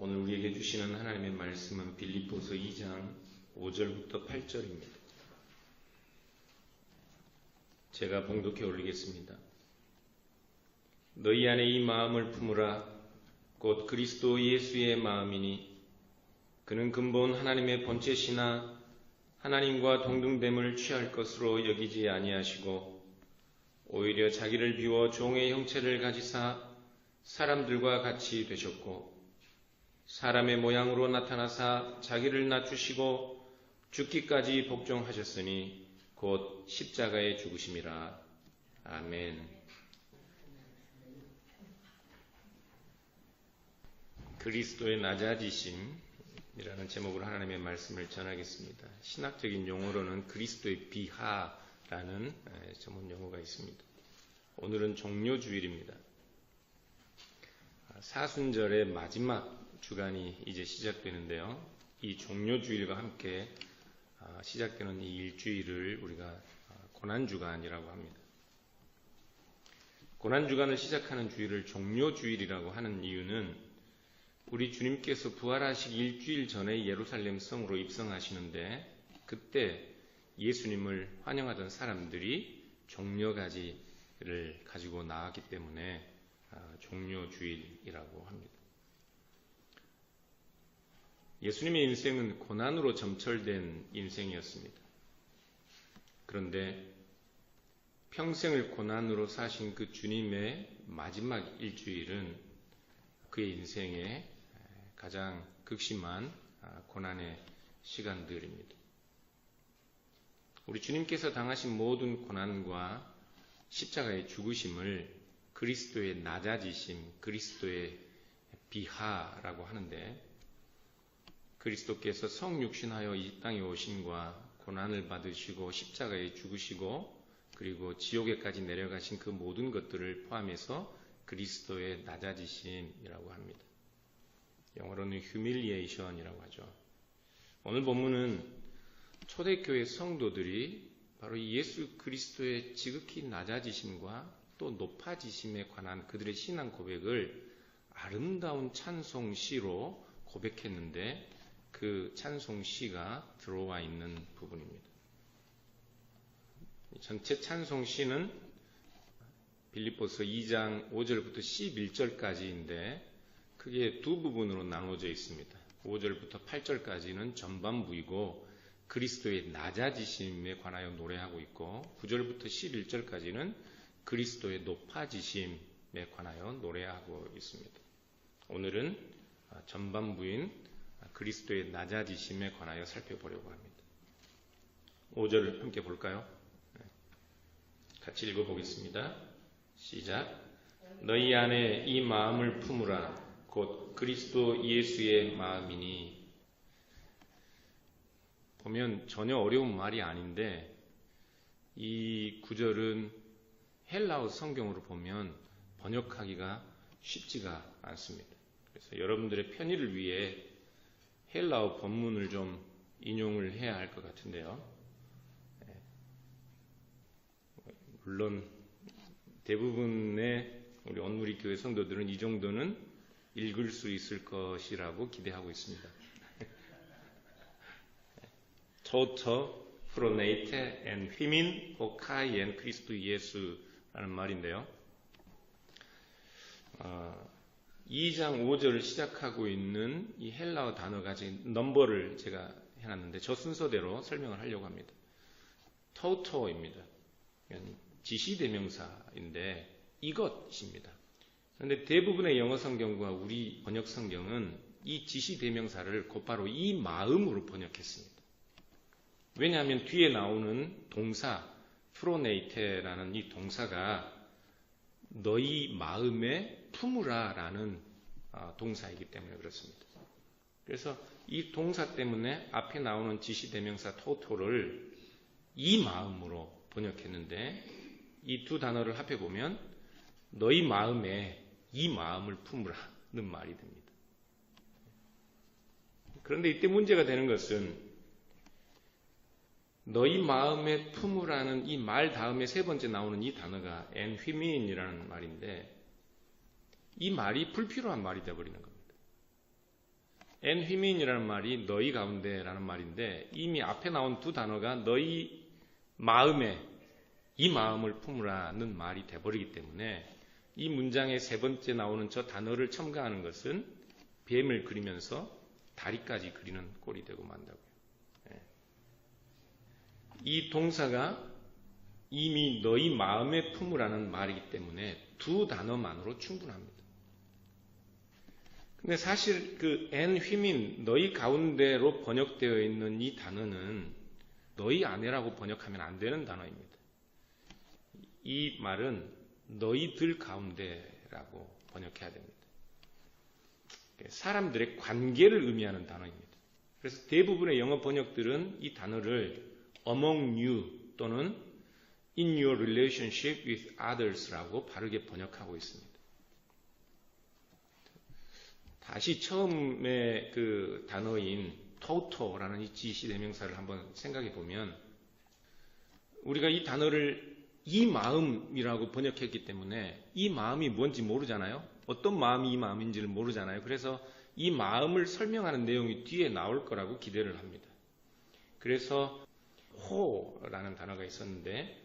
오늘 우리에게 주시는 하나님의 말씀은 빌립보서 2장 5절부터 8절입니다. 제가 봉독해 올리겠습니다. 너희 안에 이 마음을 품으라 곧 그리스도 예수의 마음이니 그는 근본 하나님의 본체시나 하나님과 동등됨을 취할 것으로 여기지 아니하시고 오히려 자기를 비워 종의 형체를 가지사 사람들과 같이 되셨고 사람의 모양으로 나타나사 자기를 낮추시고 죽기까지 복종하셨으니 곧 십자가에 죽으심이라. 아멘. 그리스도의 낮아지심이라는 제목으로 하나님의 말씀을 전하겠습니다. 신학적인 용어로는 그리스도의 비하라는 전문 용어가 있습니다. 오늘은 종료주일입니다. 사순절의 마지막 주간이 이제 시작되는데요. 이 종료주일과 함께 시작되는 이 일주일을 우리가 고난주간이라고 합니다. 고난주간을 시작하는 주일을 종료주일이라고 하는 이유는 우리 주님께서 부활하시기 일주일 전에 예루살렘 성으로 입성하시는데 그때 예수님을 환영하던 사람들이 종려가지를 가지고 나왔기 때문에 종료주일이라고 합니다. 예수님의 인생은 고난으로 점철된 인생이었습니다. 그런데 평생을 고난으로 사신 그 주님의 마지막 일주일은 그의 인생의 가장 극심한 고난의 시간들입니다. 우리 주님께서 당하신 모든 고난과 십자가의 죽으심을 그리스도의 낮아지심, 그리스도의 비하라고 하는데 그리스도께서 성육신하여 이 땅에 오심과 고난을 받으시고 십자가에 죽으시고 그리고 지옥에까지 내려가신 그 모든 것들을 포함해서 그리스도의 낮아지심이라고 합니다. 영어로는 humiliation이라고 하죠. 오늘 본문은 초대교회 성도들이 바로 예수 그리스도의 지극히 낮아지심과 또 높아지심에 관한 그들의 신앙 고백을 아름다운 찬송 시로 고백했는데 그 찬송 시가 들어와 있는 부분입니다. 전체 찬송 시는 빌립보서 2장 5절부터 11절까지인데 크게 두 부분으로 나눠져 있습니다. 5절부터 8절까지는 전반부이고 그리스도의 낮아지심에 관하여 노래하고 있고 9절부터 11절까지는 그리스도의 높아지심에 관하여 노래하고 있습니다. 오늘은 전반부인 그리스도의 낮아지심에 관하여 살펴보려고 합니다. 5절을 함께 볼까요? 같이 읽어보겠습니다. 시작. 너희 안에 이 마음을 품으라. 곧 그리스도 예수의 마음이니. 보면 전혀 어려운 말이 아닌데 이 구절은 헬라어 성경으로 보면 번역하기가 쉽지가 않습니다. 그래서 여러분들의 편의를 위해 헬라어 본문을 좀 인용을 해야 할 것 같은데요. 네. 물론 대부분의 우리 언무리 교회 성도들은 이 정도는 읽을 수 있을 것이라고 기대하고 있습니다. 토터 프로네이테 앤 휘민 호카이 앤 크리스도 예수라는 말인데요. 어, 2장 5절을 시작하고 있는 이 헬라어 단어가 지금 넘버를 제가 해놨는데 저 순서대로 설명을 하려고 합니다. 토토입니다. 지시대명사인데 이것입니다. 그런데 대부분의 영어 성경과 우리 번역 성경은 이 지시대명사를 곧바로 이 마음으로 번역했습니다. 왜냐하면 뒤에 나오는 동사 프로네이테라는 이 동사가 너희 마음에 품으라 라는 아, 동사이기 때문에 그렇습니다. 그래서 이 동사 때문에 앞에 나오는 지시대명사 토토를 이 마음으로 번역했는데 이 두 단어를 합해 보면 너희 마음에 이 마음을 품으라는 말이 됩니다. 그런데 이때 문제가 되는 것은 너희 마음에 품으라는 이 말 다음에 세 번째 나오는 이 단어가 엔휘민이라는 말인데 이 말이 불필요한 말이 되어버리는 겁니다. 엔 휘민이라는 말이 너희 가운데라는 말인데 이미 앞에 나온 두 단어가 너희 마음에 이 마음을 품으라는 말이 돼버리기 때문에 이 문장의 세 번째 나오는 저 단어를 첨가하는 것은 뱀을 그리면서 다리까지 그리는 꼴이 되고 만다고요. 예. 이 동사가 이미 너희 마음에 품으라는 말이기 때문에 두 단어만으로 충분합니다. 근데 사실 그 엔 휘민 너희 가운데로 번역되어 있는 이 단어는 너희 아내라고 번역하면 안 되는 단어입니다. 이 말은 너희들 가운데라고 번역해야 됩니다. 사람들의 관계를 의미하는 단어입니다. 그래서 대부분의 영어 번역들은 이 단어를 among you 또는 in your relationship with others라고 바르게 번역하고 있습니다. 다시 처음에 그 단어인 토토라는 이 지시 대명사를 한번 생각해 보면 우리가 이 단어를 이 마음이라고 번역했기 때문에 이 마음이 뭔지 모르잖아요. 어떤 마음이 이 마음인지를 모르잖아요. 그래서 이 마음을 설명하는 내용이 뒤에 나올 거라고 기대를 합니다. 그래서 호라는 단어가 있었는데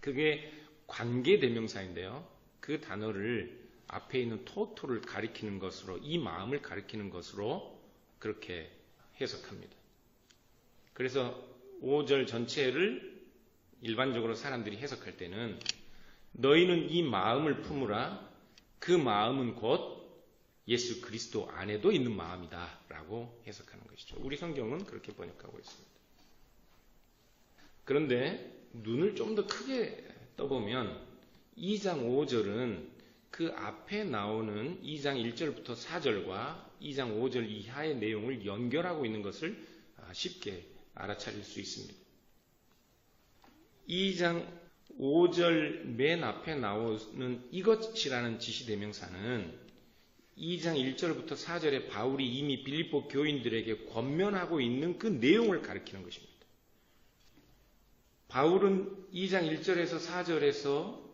그게 관계 대명사인데요. 그 단어를 앞에 있는 토토를 가리키는 것으로 이 마음을 가리키는 것으로 그렇게 해석합니다. 그래서 5절 전체를 일반적으로 사람들이 해석할 때는 너희는 이 마음을 품으라 그 마음은 곧 예수 그리스도 안에도 있는 마음이다 라고 해석하는 것이죠. 우리 성경은 그렇게 번역하고 있습니다. 그런데 눈을 좀 더 크게 떠보면 2장 5절은 그 앞에 나오는 2장 1절부터 4절과 2장 5절 이하의 내용을 연결하고 있는 것을 쉽게 알아차릴 수 있습니다. 2장 5절 맨 앞에 나오는 이것이라는 지시대명사는 2장 1절부터 4절에 바울이 이미 빌립보 교인들에게 권면하고 있는 그 내용을 가리키는 것입니다. 바울은 2장 1절에서 4절에서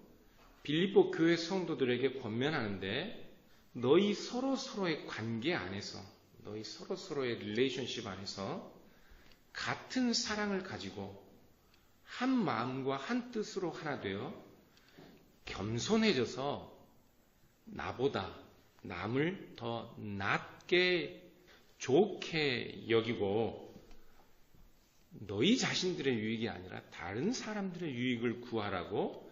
빌립보 교회 성도들에게 권면하는데 너희 서로 서로의 관계 안에서 너희 서로 서로의 릴레이션십 안에서 같은 사랑을 가지고 한 마음과 한 뜻으로 하나 되어 겸손해져서 나보다 남을 더 낮게 좋게 여기고 너희 자신들의 유익이 아니라 다른 사람들의 유익을 구하라고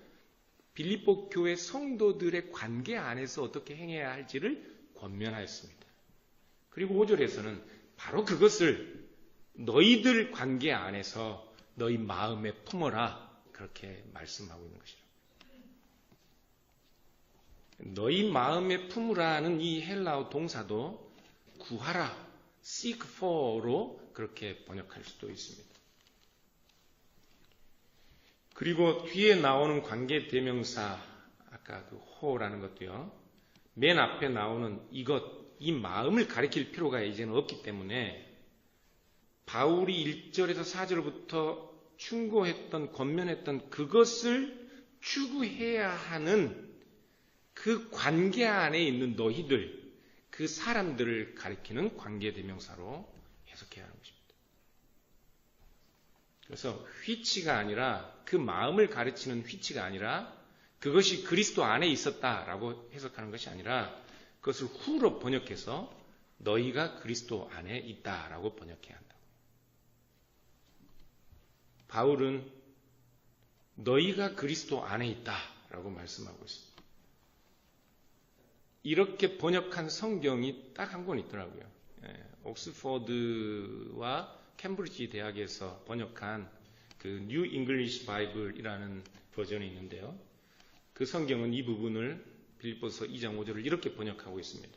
빌립보 교회 성도들의 관계 안에서 어떻게 행해야 할지를 권면하였습니다. 그리고 5절에서는 바로 그것을 너희들 관계 안에서 너희 마음에 품어라. 그렇게 말씀하고 있는 것이죠. 너희 마음에 품으라는 이 헬라어 동사도 구하라, seek for로 그렇게 번역할 수도 있습니다. 그리고 뒤에 나오는 관계 대명사, 아까 그 호라는 것도요, 맨 앞에 나오는 이것, 이 마음을 가리킬 필요가 이제는 없기 때문에 바울이 1절에서 4절부터 충고했던, 권면했던 그것을 추구해야 하는 그 관계 안에 있는 너희들, 그 사람들을 가리키는 관계 대명사로 해석해야 하는 것입니다. 그래서 휘치가 아니라 그 마음을 가르치는 휘치가 아니라 그것이 그리스도 안에 있었다라고 해석하는 것이 아니라 그것을 후로 번역해서 너희가 그리스도 안에 있다라고 번역해야 한다. 바울은 너희가 그리스도 안에 있다라고 말씀하고 있습니다. 이렇게 번역한 성경이 딱 한 권 있더라고요. 예, 옥스퍼드와 캠브리지 대학에서 번역한 그뉴 잉글리시 바이블이라는 버전이 있는데요. 그 성경은 이 부분을 빌립보서 2장 5절을 이렇게 번역하고 있습니다.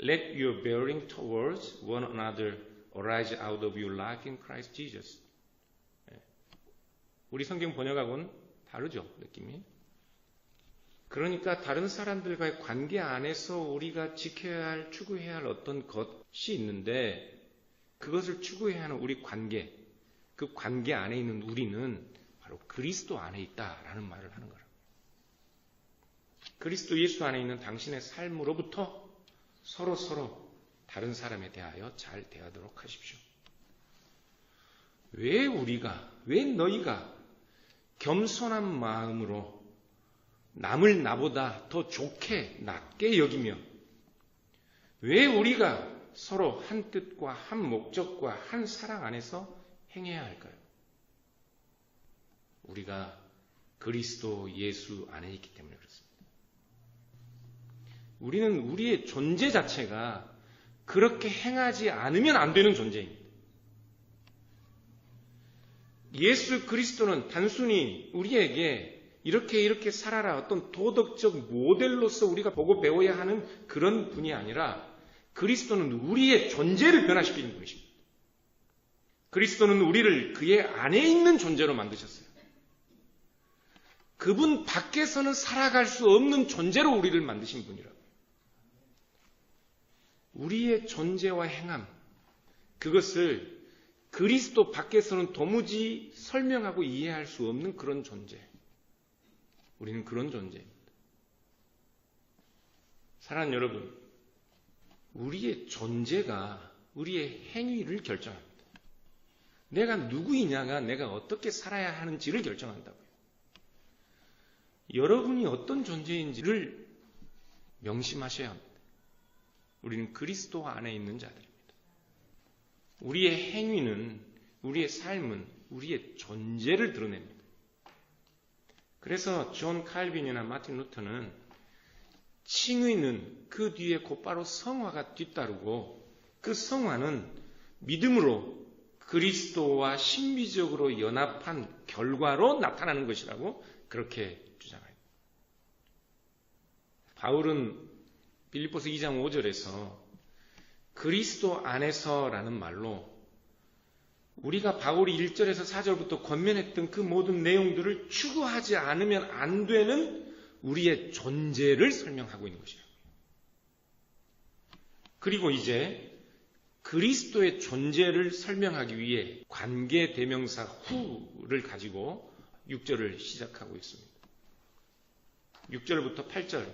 Let your bearing towards one another arise out of your life in Christ Jesus. 우리 성경 번역하고는 다르죠, 느낌이. 그러니까 다른 사람들과의 관계 안에서 우리가 지켜야 할, 추구해야 할 어떤 것이 있는데 그것을 추구해야 하는 우리 관계, 그 관계 안에 있는 우리는 바로 그리스도 안에 있다라는 말을 하는 거라고. 그리스도 예수 안에 있는 당신의 삶으로부터 서로 서로 다른 사람에 대하여 잘 대하도록 하십시오. 왜 우리가, 왜 너희가 겸손한 마음으로 남을 나보다 더 좋게, 낫게 여기며 왜 우리가 서로 한 뜻과 한 목적과 한 사랑 안에서 행해야 할까요? 우리가 그리스도 예수 안에 있기 때문에 그렇습니다. 우리는 우리의 존재 자체가 그렇게 행하지 않으면 안 되는 존재입니다. 예수 그리스도는 단순히 우리에게 이렇게 이렇게 살아라 어떤 도덕적 모델로서 우리가 보고 배워야 하는 그런 분이 아니라 그리스도는 우리의 존재를 변화시키는 분이십니다. 그리스도는 우리를 그의 안에 있는 존재로 만드셨어요. 그분 밖에서는 살아갈 수 없는 존재로 우리를 만드신 분이라고. 우리의 존재와 행함, 그것을 그리스도 밖에서는 도무지 설명하고 이해할 수 없는 그런 존재. 우리는 그런 존재입니다. 사랑하는 여러분, 우리의 존재가 우리의 행위를 결정합니다. 내가 누구이냐가 내가 어떻게 살아야 하는지를 결정한다고요. 여러분이 어떤 존재인지를 명심하셔야 합니다. 우리는 그리스도 안에 있는 자들입니다. 우리의 행위는, 우리의 삶은 우리의 존재를 드러냅니다. 그래서 존 칼빈이나 마틴 루터는 칭의는 그 뒤에 곧바로 성화가 뒤따르고 그 성화는 믿음으로 그리스도와 신비적으로 연합한 결과로 나타나는 것이라고 그렇게 주장합니다. 바울은 빌리포스 2장 5절에서 그리스도 안에서라는 말로 우리가 바울이 1절에서 4절부터 권면했던 그 모든 내용들을 추구하지 않으면 안 되는 우리의 존재를 설명하고 있는 것이에요. 그리고 이제 그리스도의 존재를 설명하기 위해 관계 대명사 후를 가지고 6절을 시작하고 있습니다. 6절부터 8절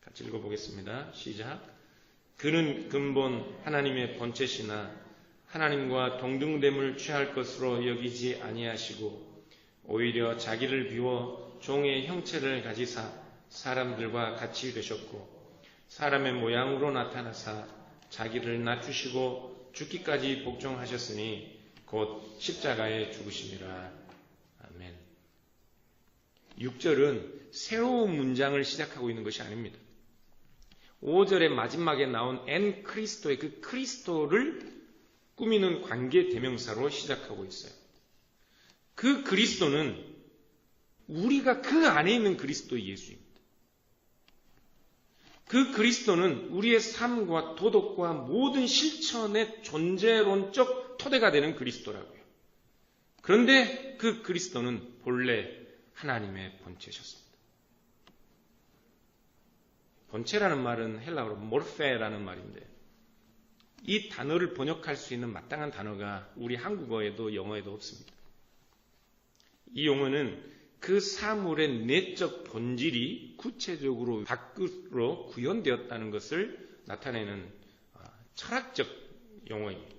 같이 읽어보겠습니다. 시작. 그는 근본 하나님의 본체시나 하나님과 동등됨을 취할 것으로 여기지 아니하시고 오히려 자기를 비워 종의 형체를 가지사 사람들과 같이 되셨고 사람의 모양으로 나타나사 자기를 낮추시고 죽기까지 복종하셨으니 곧 십자가에 죽으심이라. 아멘. 6절은 새로운 문장을 시작하고 있는 것이 아닙니다. 5절의 마지막에 나온 엔 크리스토의 그 크리스토를 꾸미는 관계 대명사로 시작하고 있어요. 그 그리스도는 우리가 그 안에 있는 그리스도 예수입니다. 그 그리스도는 우리의 삶과 도덕과 모든 실천의 존재론적 토대가 되는 그리스도라고요. 그런데 그 그리스도는 본래 하나님의 본체셨습니다. 본체라는 말은 헬라어로 몰페라는 말인데 이 단어를 번역할 수 있는 마땅한 단어가 우리 한국어에도 영어에도 없습니다. 이 용어는 그 사물의 내적 본질이 구체적으로 밖으로 구현되었다는 것을 나타내는 어, 철학적 용어입니다.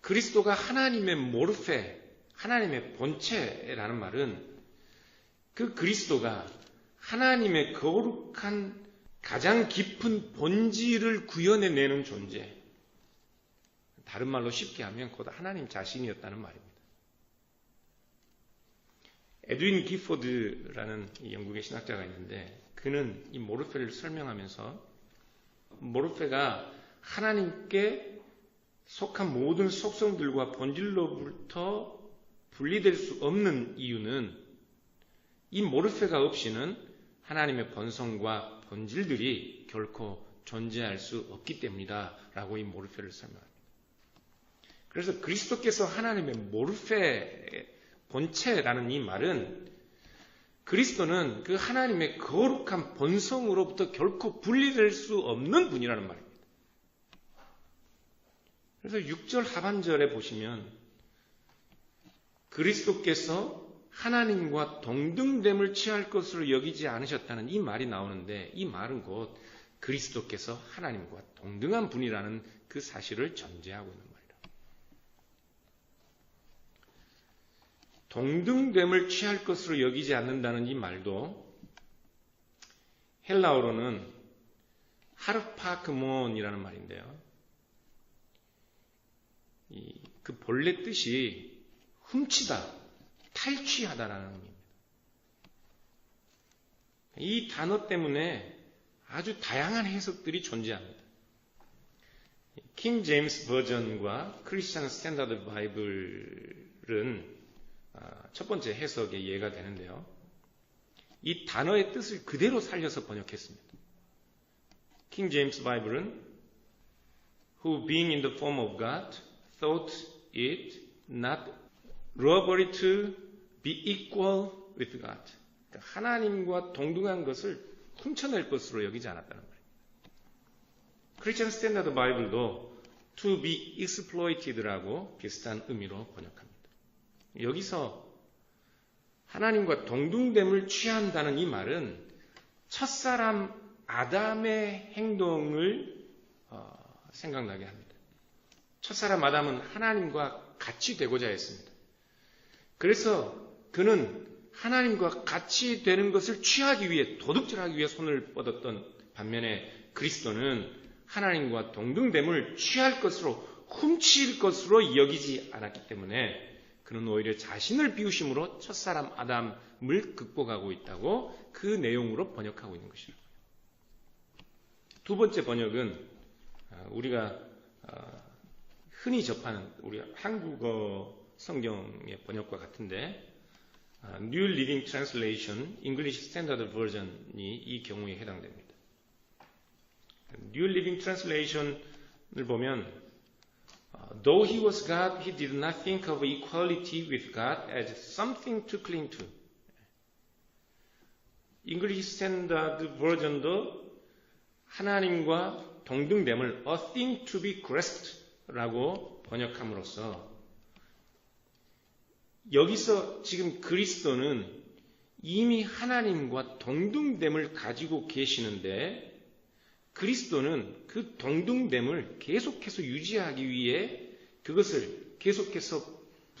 그리스도가 하나님의 모르페, 하나님의 본체라는 말은 그 그리스도가 하나님의 거룩한 가장 깊은 본질을 구현해내는 존재. 다른 말로 쉽게 하면 곧 하나님 자신이었다는 말입니다. 에드윈 기포드라는 영국의 신학자가 있는데 그는 이 모르페를 설명하면서 모르페가 하나님께 속한 모든 속성들과 본질로부터 분리될 수 없는 이유는 이 모르페가 없이는 하나님의 본성과 본질들이 결코 존재할 수 없기 때문이다. 라고 이 모르페를 설명합니다. 그래서 그리스도께서 하나님의 모르페 본체라는 이 말은 그리스도는 그 하나님의 거룩한 본성으로부터 결코 분리될 수 없는 분이라는 말입니다. 그래서 6절 하반절에 보시면 그리스도께서 하나님과 동등됨을 취할 것으로 여기지 않으셨다는 이 말이 나오는데 이 말은 곧 그리스도께서 하나님과 동등한 분이라는 그 사실을 전제하고 있는 말이다. 동등됨을 취할 것으로 여기지 않는다는 이 말도 헬라어로는 하르파크몬이라는 말인데요. 그 본래 뜻이 훔치다, 탈취하다라는 의미입니다. 이 단어 때문에 아주 다양한 해석들이 존재합니다. 킹 제임스 버전과 크리스천 스탠다드 바이블은 아, 첫 번째 해석에 이해가 되는데요. 이 단어의 뜻을 그대로 살려서 번역했습니다. 킹 제임스 바이블은 who being in the form of God thought it not robbery to be equal with God. 그러니까 하나님과 동등한 것을 훔쳐낼 것으로 여기지 않았다는 말입니다. 크리스천 스탠다드 바이블도 to be exploited라고 비슷한 의미로 번역합니다. 여기서 하나님과 동등됨을 취한다는 이 말은 첫사람 아담의 행동을 어, 생각나게 합니다. 첫사람 아담은 하나님과 같이 되고자 했습니다. 그래서 그는 하나님과 같이 되는 것을 취하기 위해 도둑질하기 위해 손을 뻗었던 반면에 그리스도는 하나님과 동등됨을 취할 것으로 훔칠 것으로 여기지 않았기 때문에 그는 오히려 자신을 비우심으로 첫사람 아담을 극복하고 있다고 그 내용으로 번역하고 있는 것이라고요. 두 번째 번역은 아, 우리가 아, 흔히 접하는 우리 한국어 성경의 번역과 같은데 아, New Living Translation, English Standard Version이 이 경우에 해당됩니다. New Living Translation을 보면 Though he was God, he did not think of equality with God as something to cling to. English Standard Version도 하나님과 동등됨을 a thing to be grasped라고 번역함으로써 여기서 지금 그리스도는 이미 하나님과 동등됨을 가지고 계시는데 그리스도는 그 동등됨을 계속해서 유지하기 위해 그것을 계속해서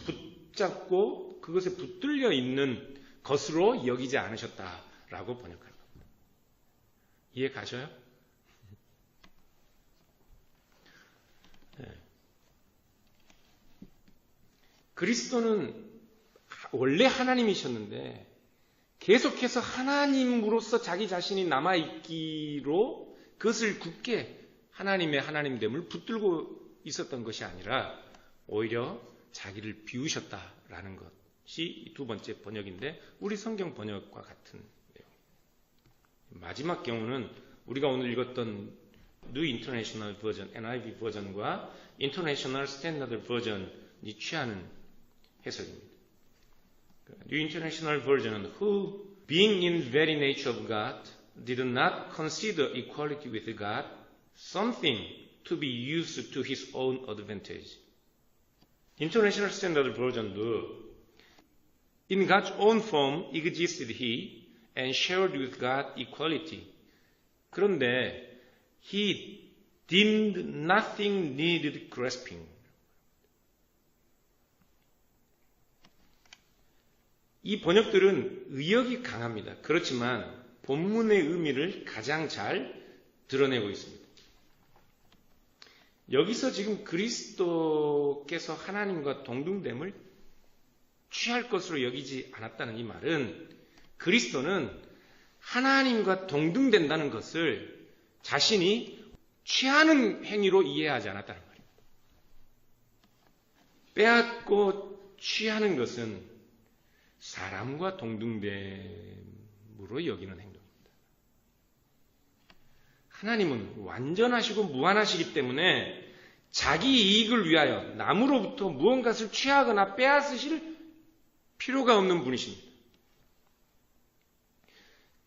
붙잡고 그것에 붙들려 있는 것으로 여기지 않으셨다라고 번역합니다. 이해 가셔요? 네. 그리스도는 원래 하나님이셨는데 계속해서 하나님으로서 자기 자신이 남아있기로 그것을 굳게 하나님의 하나님됨을 붙들고 있었던 것이 아니라 오히려 자기를 비우셨다라는 것이 두 번째 번역인데 우리 성경 번역과 같은 내용. 마지막 경우는 우리가 오늘 읽었던 New International Version, NIV 버전과 International Standard Version이 취하는 해석입니다. New International Version은 Who, being in very nature of God, did not consider equality with God something to be used to his own advantage. International Standard Version도 In God's own form existed he and shared with God equality. 그런데 he deemed nothing needed grasping. 이 번역들은 의역이 강합니다. 그렇지만 본문의 의미를 가장 잘 드러내고 있습니다. 여기서 지금 그리스도께서 하나님과 동등됨을 취할 것으로 여기지 않았다는 이 말은 그리스도는 하나님과 동등된다는 것을 자신이 취하는 행위로 이해하지 않았다는 말입니다. 빼앗고 취하는 것은 사람과 동등됨으로 여기는 행동. 하나님은 완전하시고 무한하시기 때문에 자기 이익을 위하여 남으로부터 무언가를 취하거나 빼앗으실 필요가 없는 분이십니다.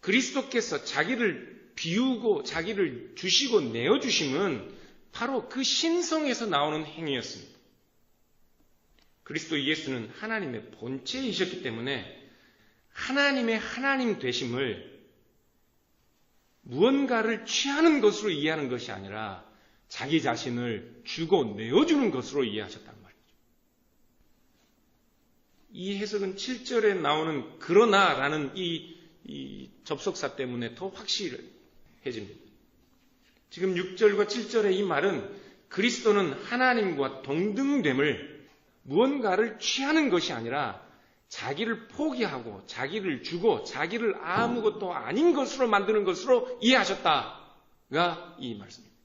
그리스도께서 자기를 비우고 자기를 주시고 내어주심은 바로 그 신성에서 나오는 행위였습니다. 그리스도 예수는 하나님의 본체이셨기 때문에 하나님의 하나님 되심을 무언가를 취하는 것으로 이해하는 것이 아니라 자기 자신을 주고 내어주는 것으로 이해하셨단 말이죠. 이 해석은 7절에 나오는 그러나 라는 이, 이 접속사 때문에 더 확실해집니다. 지금 6절과 7절의 이 말은 그리스도는 하나님과 동등됨을 무언가를 취하는 것이 아니라 자기를 포기하고 자기를 주고 자기를 아무것도 아닌 것으로 만드는 것으로 이해하셨다가 이 말씀입니다.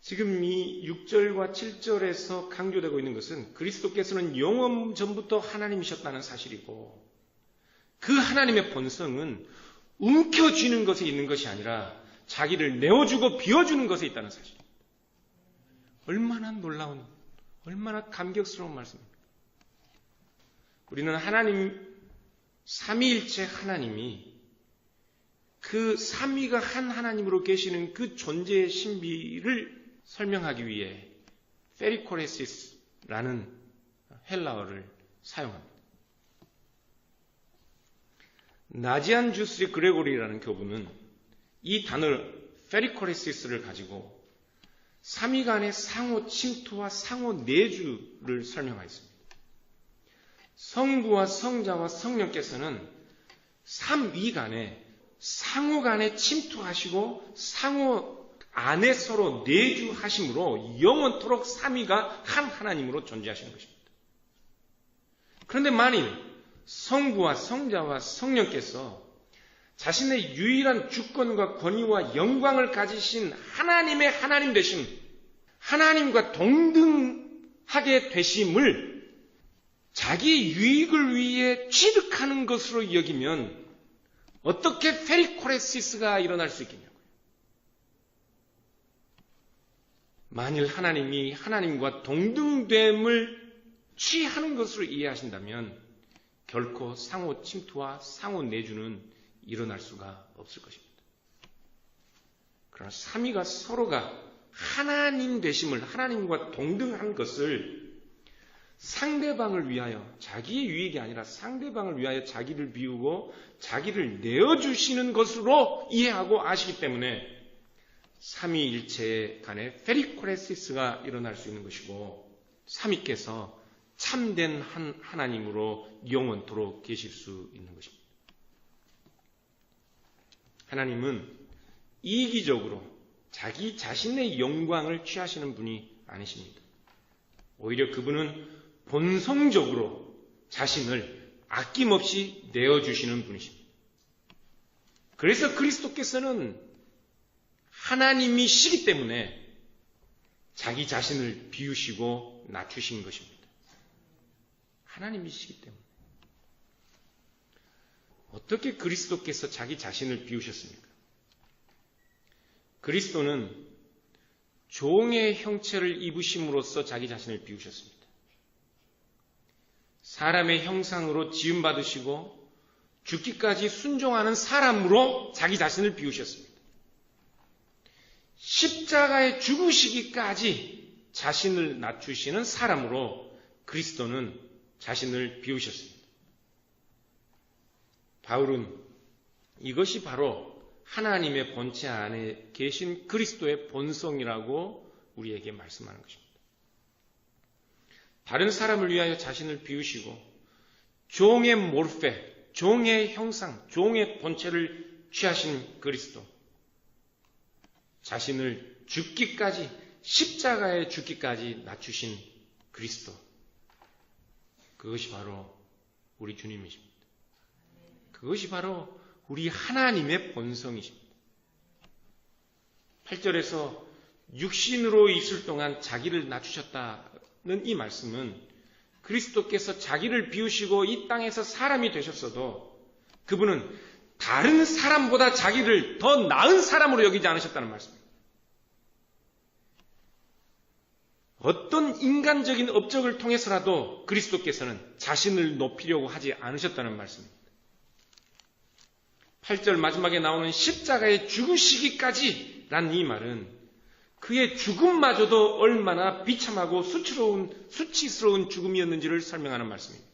지금 이 6절과 7절에서 강조되고 있는 것은 그리스도께서는 영원 전부터 하나님이셨다는 사실이고 그 하나님의 본성은 움켜쥐는 것에 있는 것이 아니라 자기를 내어주고 비워주는 것에 있다는 사실입니다. 얼마나 놀라운, 얼마나 감격스러운 말씀입니다. 우리는 하나님, 삼위일체 하나님이 그 삼위가 한 하나님으로 계시는 그 존재의 신비를 설명하기 위해 페리코레시스라는 헬라어를 사용합니다. 나지안 주스 그레고리라는 교부는 이 단어 페리코레시스를 가지고 삼위 간의 상호 침투와 상호 내주를 설명하였습니다. 성부와 성자와 성령께서는 삼위 간에 상호 간에 침투하시고 상호 안에 서로 내주하심으로 영원토록 삼위가 한 하나님으로 존재하시는 것입니다. 그런데 만일 성부와 성자와 성령께서 자신의 유일한 주권과 권위와 영광을 가지신 하나님의 하나님 되심, 하나님과 동등하게 되심을 자기 유익을 위해 취득하는 것으로 여기면 어떻게 페리코레시스가 일어날 수 있겠냐고요. 만일 하나님이 하나님과 동등됨을 취하는 것으로 이해하신다면 결코 상호 침투와 상호 내주는 일어날 수가 없을 것입니다. 그러나 삼위가 서로가 하나님 되심을 하나님과 동등한 것을 상대방을 위하여 자기의 유익이 아니라 상대방을 위하여 자기를 비우고 자기를 내어주시는 것으로 이해하고 아시기 때문에 삼위일체 간의 페리코레시스가 일어날 수 있는 것이고 삼위께서 참된 한 하나님으로 영원토록 계실 수 있는 것입니다. 하나님은 이기적으로 자기 자신의 영광을 취하시는 분이 아니십니다. 오히려 그분은 본성적으로 자신을 아낌없이 내어주시는 분이십니다. 그래서 그리스도께서는 하나님이시기 때문에 자기 자신을 비우시고 낮추신 것입니다. 하나님이시기 때문에. 어떻게 그리스도께서 자기 자신을 비우셨습니까? 그리스도는 종의 형체를 입으심으로써 자기 자신을 비우셨습니다. 사람의 형상으로 지음받으시고 죽기까지 순종하는 사람으로 자기 자신을 비우셨습니다. 십자가에 죽으시기까지 자신을 낮추시는 사람으로 그리스도는 자신을 비우셨습니다. 바울은 이것이 바로 하나님의 본체 안에 계신 그리스도의 본성이라고 우리에게 말씀하는 것입니다. 다른 사람을 위하여 자신을 비우시고 종의 몰페, 종의 형상, 종의 본체를 취하신 그리스도. 자신을 죽기까지, 십자가에 죽기까지 낮추신 그리스도. 그것이 바로 우리 주님이십니다. 그것이 바로 우리 하나님의 본성이십니다. 8절에서 육신으로 있을 동안 자기를 낮추셨다는 이 말씀은 그리스도께서 자기를 비우시고 이 땅에서 사람이 되셨어도 그분은 다른 사람보다 자기를 더 나은 사람으로 여기지 않으셨다는 말씀입니다. 어떤 인간적인 업적을 통해서라도 그리스도께서는 자신을 높이려고 하지 않으셨다는 말씀입니다. 8절 마지막에 나오는 십자가에 죽으시기까지 란이 말은 그의 죽음마저도 얼마나 비참하고 수치스러운, 수치스러운 죽음이었는지를 설명하는 말씀입니다.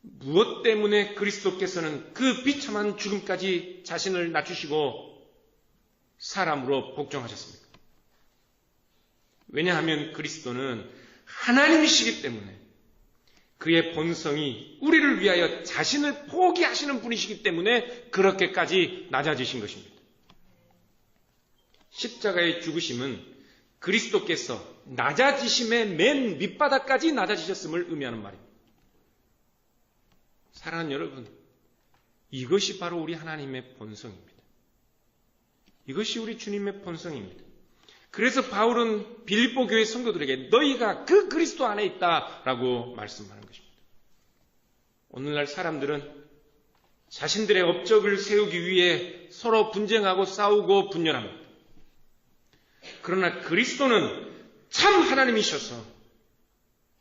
무엇 때문에 그리스도께서는 그 비참한 죽음까지 자신을 낮추시고 사람으로 복종하셨습니까? 왜냐하면 그리스도는 하나님이시기 때문에 그의 본성이 우리를 위하여 자신을 포기하시는 분이시기 때문에 그렇게까지 낮아지신 것입니다. 십자가의 죽으심은 그리스도께서 낮아지심의 맨 밑바닥까지 낮아지셨음을 의미하는 말입니다. 사랑하는 여러분, 이것이 바로 우리 하나님의 본성입니다. 이것이 우리 주님의 본성입니다. 그래서 바울은 빌립보 교회 성도들에게 너희가 그 그리스도 안에 있다라고 말씀하는 것입니다. 오늘날 사람들은 자신들의 업적을 세우기 위해 서로 분쟁하고 싸우고 분열합니다. 그러나 그리스도는 참 하나님이셔서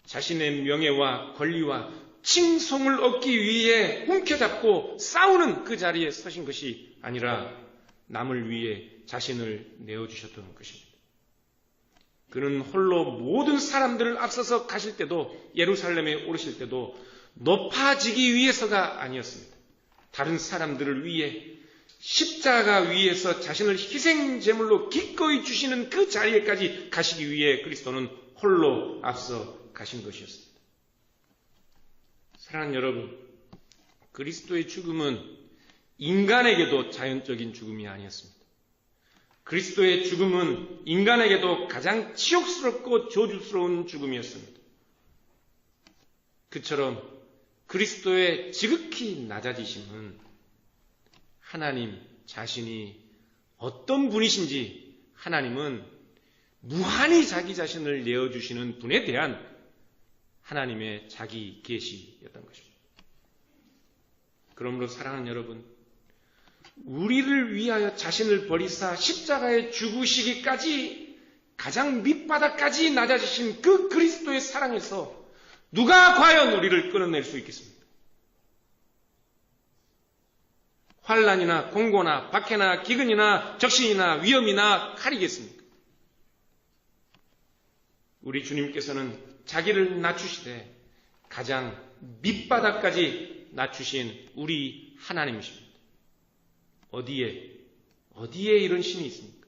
자신의 명예와 권리와 칭송을 얻기 위해 움켜잡고 싸우는 그 자리에 서신 것이 아니라 남을 위해 자신을 내어주셨던 것입니다. 그는 홀로 모든 사람들을 앞서서 가실 때도 예루살렘에 오르실 때도 높아지기 위해서가 아니었습니다. 다른 사람들을 위해 십자가 위에서 자신을 희생 제물로 기꺼이 주시는 그 자리에까지 가시기 위해 그리스도는 홀로 앞서 가신 것이었습니다. 사랑하는 여러분, 그리스도의 죽음은 인간에게도 자연적인 죽음이 아니었습니다. 그리스도의 죽음은 인간에게도 가장 치욕스럽고 저주스러운 죽음이었습니다. 그처럼 그리스도의 지극히 낮아지심은 하나님 자신이 어떤 분이신지 하나님은 무한히 자기 자신을 내어주시는 분에 대한 하나님의 자기 계시였던 것입니다. 그러므로 사랑하는 여러분, 우리를 위하여 자신을 버리사 십자가에 죽으시기까지 가장 밑바닥까지 낮아지신 그 그리스도의 사랑에서 누가 과연 우리를 끊어낼 수 있겠습니까? 환란이나 공고나 박해나 기근이나 적신이나 위험이나 칼이겠습니까? 우리 주님께서는 자기를 낮추시되 가장 밑바닥까지 낮추신 우리 하나님이십니다. 어디에, 어디에 이런 신이 있습니까?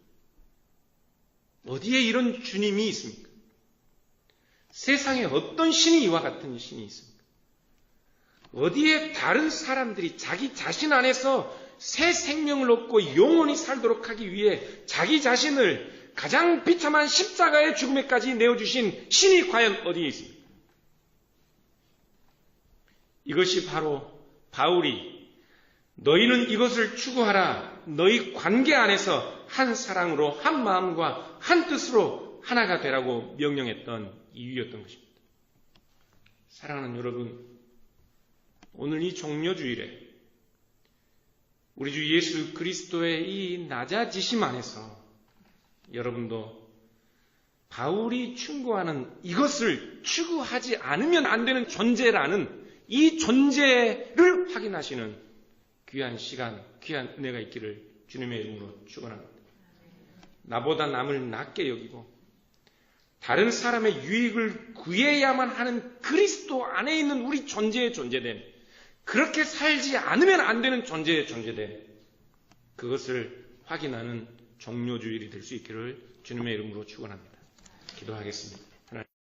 어디에 이런 주님이 있습니까? 세상에 어떤 신이 이와 같은 신이 있습니까? 어디에 다른 사람들이 자기 자신 안에서 새 생명을 얻고 영원히 살도록 하기 위해 자기 자신을 가장 비참한 십자가의 죽음에까지 내어주신 신이 과연 어디에 있습니까? 이것이 바로 바울이 너희는 이것을 추구하라. 너희 관계 안에서 한 사랑으로 한 마음과 한 뜻으로 하나가 되라고 명령했던 이유였던 것입니다. 사랑하는 여러분, 오늘 이 종료주일에 우리 주 예수 그리스도의 이 낮아지심 안에서 여러분도 바울이 충고하는 이것을 추구하지 않으면 안 되는 존재라는 이 존재를 확인하시는 귀한 시간, 귀한 은혜가 있기를 주님의 이름으로 축원합니다. 나보다 남을 낮게 여기고 다른 사람의 유익을 구해야만 하는 그리스도 안에 있는 우리 존재의 존재된 그렇게 살지 않으면 안 되는 존재의 존재된 그것을 확인하는 종료주일이 될 수 있기를 주님의 이름으로 축원합니다. 기도하겠습니다.